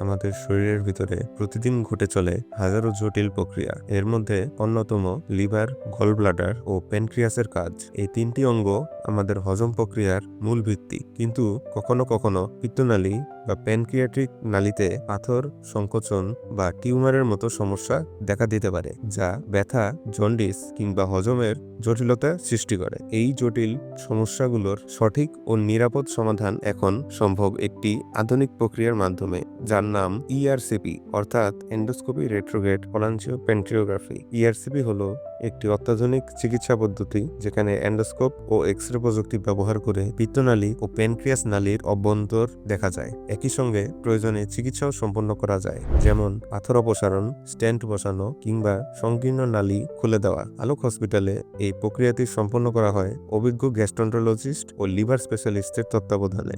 আমাদের শরীরের ভিতরে প্রতিদিন ঘটে চলে হাজারো জটিল প্রক্রিয়া। এর মধ্যে অন্যতম লিভার গল ব্লাডার ও প্যানক্রিয়াসের কাজ। এই তিনটি অঙ্গ আমাদের হজম প্রক্রিয়ার মূল ভিত্তি। কিন্তু কখনো কখনো পিত্তনালী বা প্যানক্রিয়াটিক নালীতে পাথর, সংকোচন বা টিউমারের মতো সমস্যা দেখা দিতে পারে, যা ব্যথা, জন্ডিস কিংবা হজমের জটিলতা সৃষ্টি করে। এই জটিল সমস্যাগুলোর সঠিক ও নিরাপদ সমাধান এখন সম্ভব একটি আধুনিক প্রক্রিয়ার মাধ্যমে, যার নাম ইআরসিপি অর্থাৎ endoscopy retrograde cholangio pancreatography ERCP হলো একটি অত্যাধুনিক চিকিৎসা পদ্ধতি যেখানে এন্ডোস্কোপ ও এক্স রে প্রযুক্তি ব্যবহার করে পিত্তনালী ও প্যানক্রিয়াস নালীর অভ্যন্তর দেখা যায়। একই সঙ্গে প্রয়োজনে চিকিৎসাও সম্পন্ন করা যায়, যেমন পাথর অপসারণ স্ট্যান্ট বসানো কিংবা সংকীর্ণ নালী খুলে দেওয়া। আলোক হসপিটালে এই প্রক্রিয়াটি সম্পন্ন করা হয় অভিজ্ঞ গ্যাস্ট্রন্টোলজিস্ট ও লিভার স্পেশালিস্টের তত্ত্বাবধানে।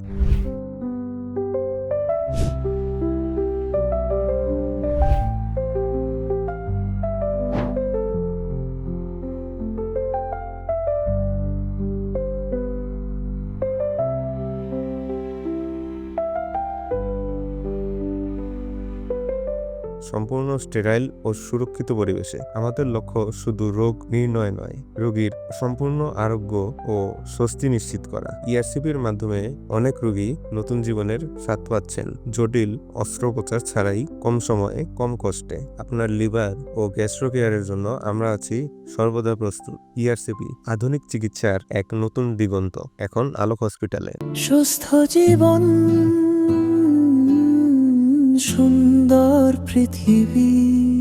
সম্পূর্ণ স্টেরাইল ও সুরক্ষিত পরিবেশে। আমাদের লক্ষ্য শুধু রোগ নির্ণয় নয়, রোগীর সম্পূর্ণ আরোগ্য ও স্বস্তি নিশ্চিত করা। ইআরসিপির মাধ্যমে অনেক রোগী নতুন জীবনের স্বাদ পাচ্ছেন। জটিল অস্ত্রোপচার ছাড়াই কম সময়ে কম কষ্টে। আপনার লিভার ও গ্যাস্ট্রো কেয়ারের জন্য আমরা আছি সর্বদা প্রস্তুত। ইআরসিপি আধুনিক চিকিৎসার এক নতুন দিগন্ত। এখন আলোক হসপিটালে। সুস্থ জীবন। brzydki wir.